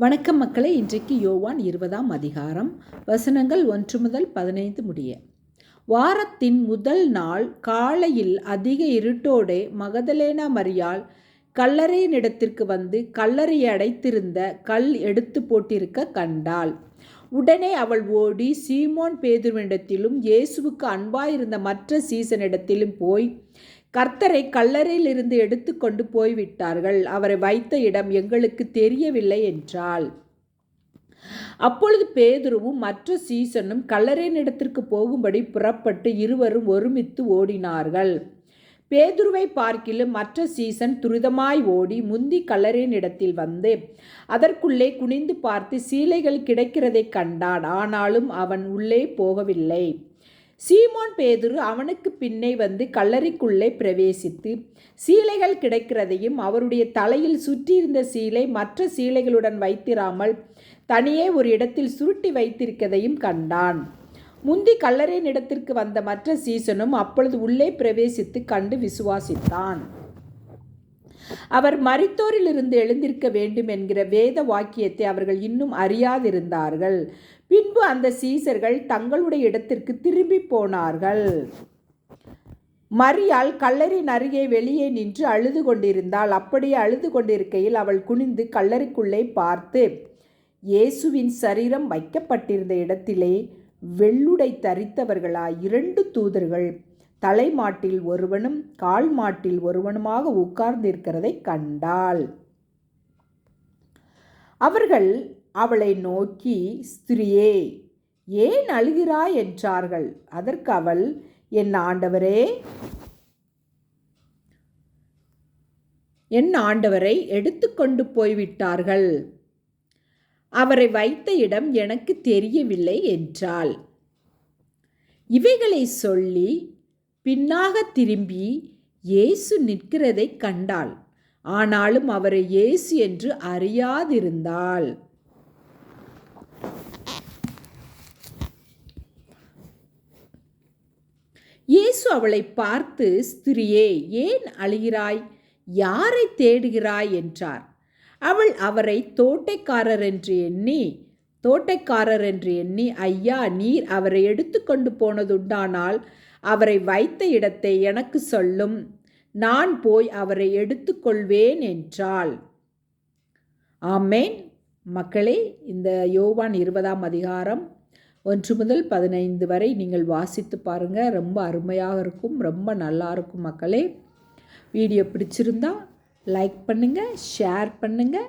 வணக்கம் மக்களே இன்றைக்கு யோவான் இருபதாம் அதிகாரம் வசனங்கள் ஒன்று முதல் பதினைந்து முடிய. வாரத்தின் முதல் நாள் காலையில் அதிக இருட்டோடே மகதலேனா மரியாள் கல்லறையினிடத்திற்கு வந்து கல்லறையை அடைத்திருந்த கல் எடுத்து போட்டிருக்க கண்டாள். உடனே அவள் ஓடி சீமோன் பேதுவனிடத்திலும் இயேசுவுக்கு அன்பாயிருந்த மற்ற சீசனிடத்திலும் போய் கர்த்தரை கல்லறையிலிருந்து எடுத்து கொண்டு போய்விட்டார்கள். அவரை வைத்த இடம் எங்களுக்கு தெரியவில்லை என்றாள். அப்பொழுது பேதுருவும் மற்ற சீசனும் கல்லறையினிடத்திற்கு போகும்படி புறப்பட்டு இருவரும் ஒருமித்து ஓடினார்கள். பேதுருவை பார்க்கிலும் மற்ற சீசன் துரிதமாய் ஓடி முந்தி கல்லறையின் இடத்தில் வந்து அதற்குள்ளே குனிந்து பார்த்து சீலைகள் கிடைக்கிறதை கண்டான். ஆனாலும் அவன் உள்ளே போகவில்லை. சீமோன் பேதுரு அவனுக்கு பின்னே வந்து கல்லறைக்குள்ளே பிரவேசித்து சீலைகள் கிடைக்கிறதையும் அவருடைய தலையில் சுற்றியிருந்த சீலை மற்ற சீலைகளுடன் வைத்திராமல் தனியே ஒரு இடத்தில் சுருட்டி வைத்திருக்கதையும் கண்டான். முந்தி கல்லறையின் இடத்திற்கு வந்த மற்ற சீசனும் அப்பொழுது உள்ளே பிரவேசித்து கண்டு விசுவாசித்தான். அவர் மரித்தோரிலிருந்து எழுந்திருக்க வேண்டும் என்கிற வேத வாக்கியத்தை அவர்கள் இன்னும் அறியாதிருந்தார்கள். பின்பு அந்த சீசர்கள் தங்களுடைய இடத்திற்கு திரும்பி போனார்கள். மரியாள் கல்லறின் அருகே வெளியே நின்று அழுது கொண்டிருந்தாள். அப்படியே அழுது கொண்டிருக்கையில் அவள் குனிந்து கல்லறைக்குள்ளே பார்த்து இயேசுவின் சரீரம் வைக்கப்பட்டிருந்த இடத்திலே வெள்ளுடை தரித்தவர்களாய் இரண்டு தூதர்கள் தலைமாட்டில் ஒருவனும் கால் மாட்டில் ஒருவனுமாக உட்கார்ந்திருக்கிறதை கண்டாள். அவர்கள் அவளை நோக்கி ஸ்திரியே ஏன் அழுகிறாய்? என்றார்கள். அதற்கு அவள் என் ஆண்டவரே என் ஆண்டவரை எடுத்துக்கொண்டு போய்விட்டார்கள். அவரை வைத்த இடம் எனக்கு தெரியவில்லை என்றாள். இவைகளை சொல்லி பின்னாக திரும்பி இயேசு நிற்கிறதை கண்டாள். ஆனாலும் அவரை இயேசு என்று அறியாதிருந்தாள். இயேசு அவளை பார்த்து ஸ்திரியே ஏன் அழுகிறாய்? யாரை தேடுகிறாய்? என்றார். அவள் அவரை தோட்டைக்காரர் என்று எண்ணி தோட்டைக்காரர் என்று எண்ணி ஐயா நீர் அவரை எடுத்துக்கொண்டு போனதுண்டானால் அவரை வைத்த இடத்தை எனக்கு சொல்லும். நான் போய் அவரை எடுத்துக்கொள்வேன் என்றாள். ஆமேன். மக்களே இந்த யோவான் இருபதாம் அதிகாரம் ஒன்று முதல் பதினைந்து வரை நீங்கள் வாசித்து பாருங்கள் ரொம்ப அருமையாக இருக்கும் ரொம்ப நல்லா இருக்கும் மக்களே. வீடியோ பிடிச்சிருந்தா லைக் பண்ணுங்கள் ஷேர் பண்ணுங்கள்